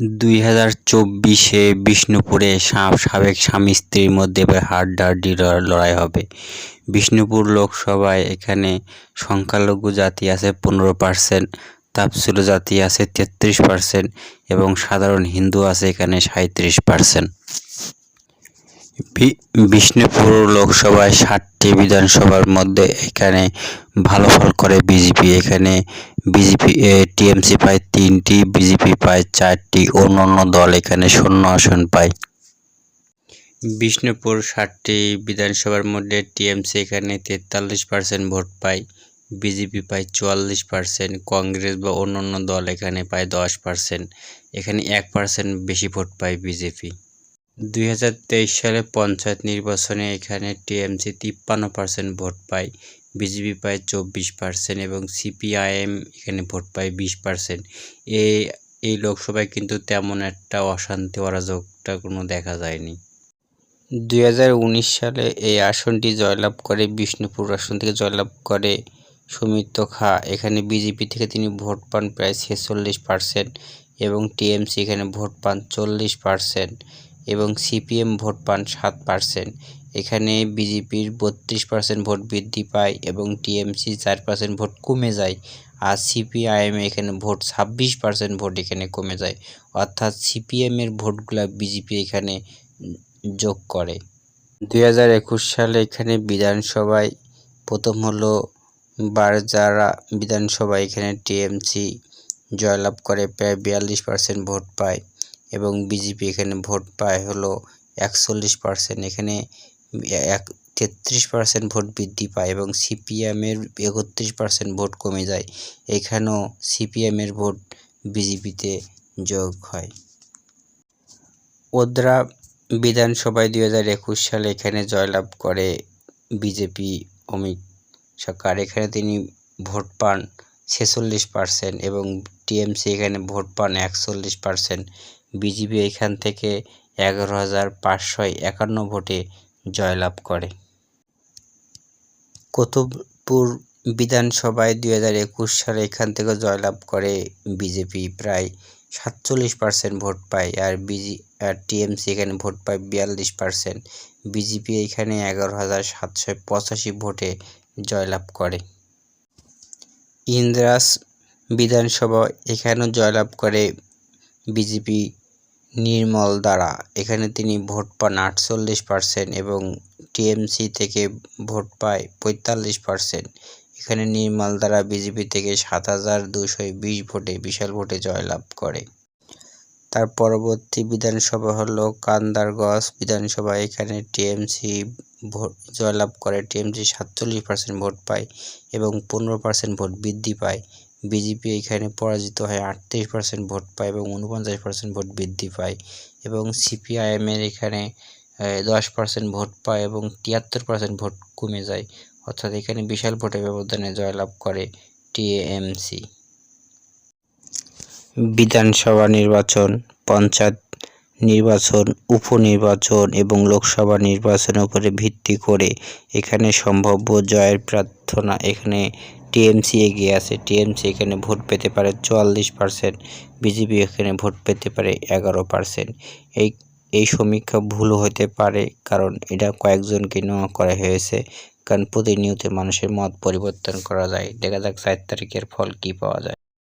দুই হাজার চব্বিশে বিষ্ণুপুরে সাবেক স্বামী স্ত্রীর মধ্যে এবার হাড্ডাহাড্ডি লড়াই হবে। বিষ্ণুপুর লোকসভায় এখানে সংখ্যালঘু জাতি আছে পনেরো পার্সেন্ট তাপসুল জাতি আছে তেত্রিশ পার্সেন্ট এবং সাধারণ হিন্দু আছে এখানে সাঁত্রিশ পার্সেন্ট বিষ্ণুপুর লোকসভায় ষাটটি বিধানসভার মধ্যে এখানে ভালো ফল করে বিজেপি। এখানে বিজেপি টিএমসি পায় তিনটি, বিজেপি পায় চারটি, অন্যান্য দল এখানে শূন্য আসন পায়। বিষ্ণুপুর ষাটটি বিধানসভার মধ্যে টিএমসি এখানে তেতাল্লিশ পার্সেন্ট ভোট পায়, বিজেপি পায় চুয়াল্লিশ পার্সেন্ট, কংগ্রেস বা অন্যান্য দল এখানে পায় দশ পার্সেন্ট। এখানে এক পার্সেন্ট বেশি ভোট পায় বিজেপি। দুই হাজার তেইশ সালে পঞ্চায়েত নির্বাচনে এখানে টিএমসি তিপ্পান্ন পার্সেন্ট ভোট পায়, বিজেপি পায় চব্বিশ পার্সেন্ট এবং সিপিআইএম এখানে ভোট পায় বিশ পার্সেন্ট এই এই লোকসভায় কিন্তু তেমন একটা অশান্তি অরাজকতা কোনো দেখা যায়নি। দুই হাজার উনিশ সালে এই আসনটি জয়লাভ করে, বিষ্ণুপুর আসন থেকে জয়লাভ করে সুমিত্র খা। এখানে বিজেপি থেকে তিনি ভোট পান প্রায় ছেচল্লিশ পার্সেন্ট এবং টিএমসি এখানে ভোট পান চল্লিশ পার্সেন্ট এবং সিপিএম ভোট পান সাত পার্সেন্ট। এখানে বিজেপির বত্রিশ পার্সেন্ট ভোট বৃদ্ধি পায় এবং টিএমসি চার পার্সেন্ট ভোট কমে যায়। আর সিপিআইএম এখানে ভোট ছাব্বিশ পার্সেন্ট ভোট এখানে কমে যায়। অর্থাৎ সিপিএমের ভোটগুলা বিজেপি এখানে যোগ করে। দুই হাজার একুশ সালে এখানে বিধানসভায় প্রথম হলো বারজারা বিধানসভা এখানে টিএমসি জয়লাভ করে প্রায় বিয়াল্লিশ পার্সেন্ট ভোট পায়। এবং বিজেপি এখানে ভোট পায় হলো একচল্লিশ পার্সেন্ট এখানে এক তেত্রিশ পার্সেন্ট ভোট বৃদ্ধি পায় এবং সিপিএমের একত্রিশ পার্সেন্ট ভোট কমে যায়। এখানেও সিপিএমের ভোট বিজেপিতে যোগ হয়। ওদ্রা বিধানসভায় দুই হাজার একুশ সালে এখানে জয়লাভ করে বিজেপি অমিত সরকার। এখানে তিনি ভোট পান ছেচল্লিশ পার্সেন্ট এবং টিএমসি এখানে ভোট পান একচল্লিশ পার্সেন্ট বিজেপি এখান থেকে এগারো হাজার পাঁচশো একান্ন ভোটে জয়লাভ করে। কুতুবপুর বিধানসভায় দুই হাজার একুশ সালে এখান থেকে জয়লাভ করে বিজেপি, প্রায় সাতচল্লিশ পার্সেন্ট ভোট পায় আর বিজি, আর টিএমসি এখানে ভোট পায় বিয়াল্লিশ পার্সেন্ট। বিজেপি এখানে এগারো হাজার সাতশো পঁচাশি ভোটে জয়লাভ করে। ইন্দ্রাস বিধানসভা এখানেও জয়লাভ করে বিজেপি নির্মল দ্বারা। এখানে তিনি ভোট পান আটচল্লিশ পার্সেন্ট এবং টিএমসি থেকে ভোট পায় পঁয়তাল্লিশ পার্সেন্ট এখানে নির্মল দ্বারা বিজেপি থেকে সাত হাজার দুশো বিশ ভোটে বিশাল ভোটে জয়লাভ করে। তার পরবর্তী বিধানসভা হলো কান্দারগঞ্জ। বিধানসভা এখানে টিএমসি ভোট জয়লাভ করে। টিএমসি সাতচল্লিশ পার্সেন্ট ভোট পায় এবং পনেরো পার্সেন্ট ভোট বৃদ্ধি পায়। বিজেপি এখানে পরাজিত হয় আটত্রিশ পার্সেন্ট ভোট পায় এবং উনপঞ্চাশ পার্সেন্ট ভোট বৃদ্ধি পায় এবং সিপিআইএমের এখানে দশ পার্সেন্ট ভোট পায় এবং তিয়াত্তর পার্সেন্ট ভোট কমে যায়। অর্থাৎ এখানে বিশাল ভোটের ব্যবধানে জয়লাভ করে টিএমসি বিধানসভা নির্বাচন, পঞ্চায়েত নির্বাচন, উপনির্বাচন এবং লোকসভা নির্বাচনের উপরে ভিত্তি করে এখানে সম্ভাব্য জয়ের প্রার্থনা এখানে টিএমসি এগিয়ে আছে। টিএমসি এখানে ভোট পেতে পারে চুয়াল্লিশ পার্সেন্ট, বিজেপি এখানে ভোট পেতে পারে এগারো পার্সেন্ট। এই এই সমীক্ষা ভুল হতে পারে কারণ এটা কয়েকজনকে নেওয়া করা হয়েছে। কারণ প্রতিনিয়ত মানুষের মত পরিবর্তন করা যায়। দেখা যাক চার তারিখের ফল কি পাওয়া যায়।